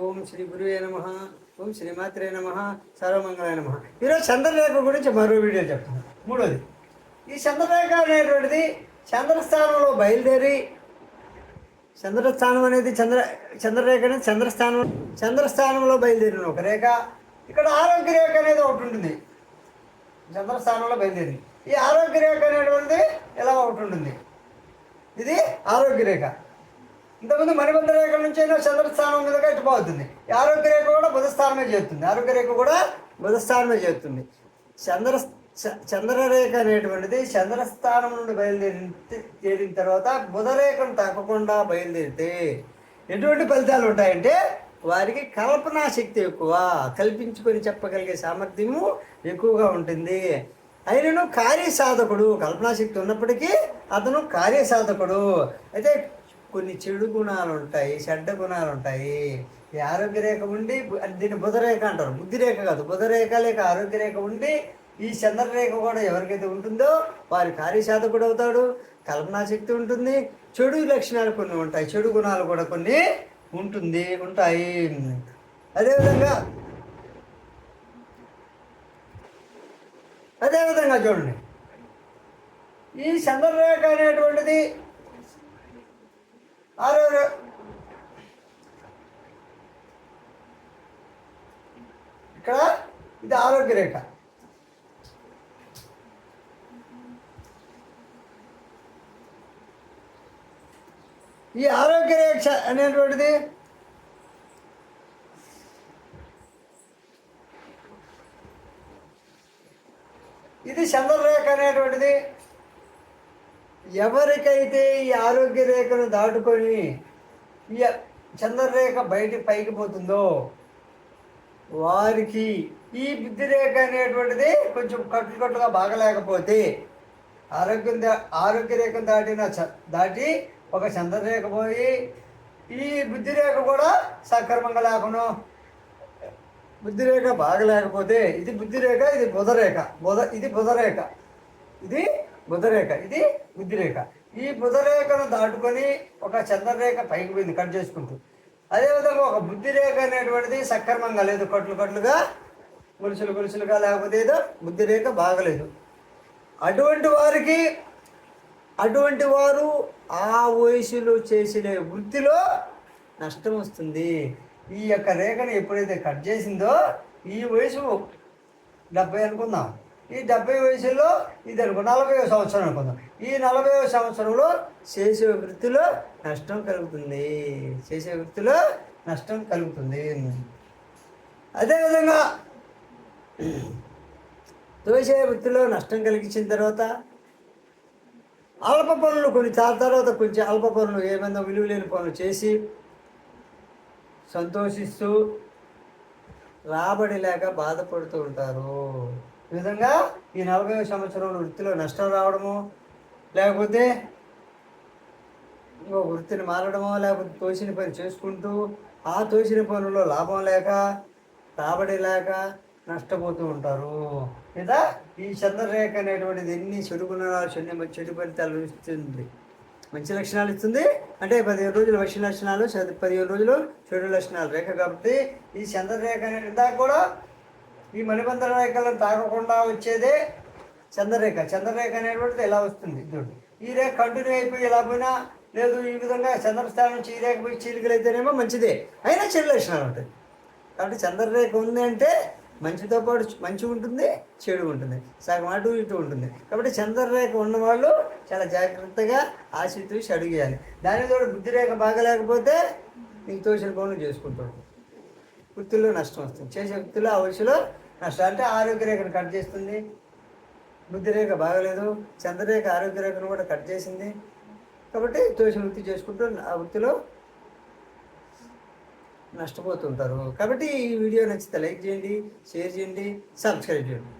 ఓం శ్రీ గురువే నమ. ఓం శ్రీమాత్రే నమ. సర్వమంగళాయ నమ. ఈరోజు చంద్రరేఖ గురించి మరో వీడియో చెప్తాను. మూడోది ఈ చంద్రరేఖ అనేటువంటిది చంద్రస్థానంలో బయలుదేరి చంద్రస్థానం అనేది చంద్ర చంద్రరేఖ అనేది చంద్రస్థానం చంద్రస్థానంలో బయలుదేరిన ఒక రేఖ. ఇక్కడ ఆరోగ్య రేఖ అనేది ఒకటి ఉంటుంది. చంద్రస్థానంలో బయలుదేరి. ఈ ఆరోగ్య రేఖ అనేటువంటిది ఎలా ఒకటి ఉంటుంది? ఇది ఆరోగ్య రేఖ. ఇంతకుముందు మణిబంధ రేఖ నుంచి అయినా చంద్రస్థానం మీదగా ఇటుపోతుంది పోతుంది. ఆరోగ్య రేఖ కూడా బుధస్థానమే చేస్తుంది ఆరోగ్య రేఖ కూడా బుధస్థానమే చేస్తుంది చంద్ర చ- చంద్రరేఖ అనేటువంటిది చంద్రస్థానం నుండి బయలుదేరి చేరిన తర్వాత బుధరేఖను తాకకుండా బయలుదేరితే ఎటువంటి ఫలితాలు ఉంటాయంటే వారికి కల్పనా శక్తి ఎక్కువ కల్పించుకొని చెప్పగలిగే సామర్థ్యము ఎక్కువగా ఉంటుంది. అయినను కార్యసాధకుడు కల్పనా శక్తి ఉన్నప్పటికీ అతను కార్యసాధకుడు. అయితే కొన్ని చెడు గుణాలు ఉంటాయి చెడ్డ గుణాలు ఉంటాయి ఈ ఆరోగ్య రేఖ ఉండి దీన్ని బుధరేఖ అంటారు. బుద్ధి రేఖ కాదు బుధరేఖ లేక ఆరోగ్య రేఖ ఉండి ఈ చంద్రరేఖ కూడా ఎవరికైతే ఉంటుందో వారి కార్యసాధకుడు అవుతాడు కల్పనా శక్తి ఉంటుంది చెడు లక్షణాలు కొన్ని ఉంటాయి చెడు గుణాలు కూడా కొన్ని ఉంటుంది ఉంటాయి. అదేవిధంగా అదేవిధంగా చూడండి. ఈ చంద్రరేఖ అనేటువంటిది ఆరోగ్య ఇక్కడ? ఇది ఆరోగ్య రేఖ. ఈ ఆరోగ్య రేఖ అనేటువంటిది ఇది చంద్రరేఖ అనేటువంటిది. ఎవరికైతే ఈ ఆరోగ్య రేఖను దాటుకొని ఈ చంద్రరేఖ బయట పైకి పోతుందో వారికి ఈ బుద్ధిరేఖ అనేటువంటిది కొంచెం కట్టు కట్టుగా బాగలేకపోతే ఆరోగ్యం దా ఆరోగ్య రేఖను దాటిన చ- దాటి ఒక చంద్రరేఖ పోయి ఈ బుద్ధిరేఖ కూడా సక్రమంగా లేకుండా బుద్ధిరేఖ బాగలేకపోతే ఇది బుద్ధిరేఖ ఇది బుధరేఖ బుధ ఇది బుధరేఖ ఇది బుధరేఖ ఇది బుద్ధిరేఖ ఈ బుధరేఖను దాటుకొని ఒక చంద్రరేఖ పైకి పోయింది కట్ చేసుకుంటూ. అదేవిధంగా ఒక బుద్ధిరేఖ అనేటువంటిది సక్రమంగా లేదు కట్లు కట్లుగా గొలుసులు గొలుసులుగా లేకపోతే ఏదో బుద్ధిరేఖ బాగలేదు. అటువంటి వారికి అటువంటి వారు ఆ వయసులో చేసిన వృత్తిలో నష్టం వస్తుంది. ఈ యొక్క రేఖను ఎప్పుడైతే కట్ చేసిందో ఈ వయసు డెబ్బై అనుకుందాం. ఈ డెబ్బై వయసులో ఇది అనుకో నలభై సంవత్సరం అనుకుందాం. ఈ నలభై సంవత్సరంలో చేసే వృత్తిలో నష్టం కలుగుతుంది. చేసే వృత్తిలో నష్టం కలుగుతుంది. అదేవిధంగా తోసే వృత్తిలో నష్టం కలిగించిన తర్వాత అల్ప పనులు కొన్ని తర్వాత కొంచెం అల్ప పనులు ఏమైనా విలువ లేని పనులు చేసి సంతోషిస్తూ రాబడి లేక బాధపడుతూ ఉంటారు. ఈ విధంగా ఈ నలభై సంవత్సరంలో వృత్తిలో నష్టం రావడము లేకపోతే ఇంకో వృత్తిని మారడమో లేకపోతే తోసిన పని చేసుకుంటూ ఆ తోసిన పనుల్లో లాభం లేక రాబడి లేక నష్టపోతూ ఉంటారు. లేదా ఈ చంద్రరేఖ అనేటువంటిది ఎన్ని చెడు గుణాలు చెడు చెడు ఫలితాలు ఇస్తుంది? మంచి లక్షణాలు ఇస్తుంది. అంటే పదిహేను రోజులు మంచి లక్షణాలు పదిహేను రోజులు చెడు లక్షణాలు రేఖ కాబట్టి ఈ చంద్రరేఖ అనేది కూడా ఈ మణిబంధ రేఖలను తాకకుండా వచ్చేదే చంద్రరేఖ. చంద్రరేఖ అనేటువంటిది ఇలా వస్తుంది చూడండి. ఈ రేఖ కంటిన్యూ అయిపోయి ఎలా పోయినా లేదు ఈ విధంగా చంద్రస్థానం నుంచి ఈ రేఖ పోయి చీలికలు అయితేనేమో మంచిదే. అయినా చెడు లక్షణాలు ఉంటాయి కాబట్టి చంద్రరేఖ ఉంది అంటే మంచితో పాటు మంచి ఉంటుంది చెడు ఉంటుంది. సగం అటు ఇటు ఉంటుంది. కాబట్టి చంద్రరేఖ ఉన్నవాళ్ళు చాలా జాగ్రత్తగా ఆశితూసి అడిగేయాలి. దాని తోడు బుద్ధిరేఖ బాగలేకపోతే నీకు తోచిన పనులు చేసుకుంటాడు వృత్తిలో నష్టం వస్తుంది. చేసే వృత్తిలో ఆ వయసులో నష్టం అంటే ఆరోగ్య రేఖను కట్ చేస్తుంది. బుద్ధిరేఖ బాగలేదు. చంద్రరేఖ ఆరోగ్య రేఖను కూడా కట్ చేసింది. కాబట్టి తోసిన వృత్తి చేసుకుంటూ ఆ వృత్తిలో నష్టపోతుంటారు. కాబట్టి ఈ వీడియో నచ్చితే లైక్ చేయండి షేర్ చేయండి సబ్స్క్రైబ్ చేయండి.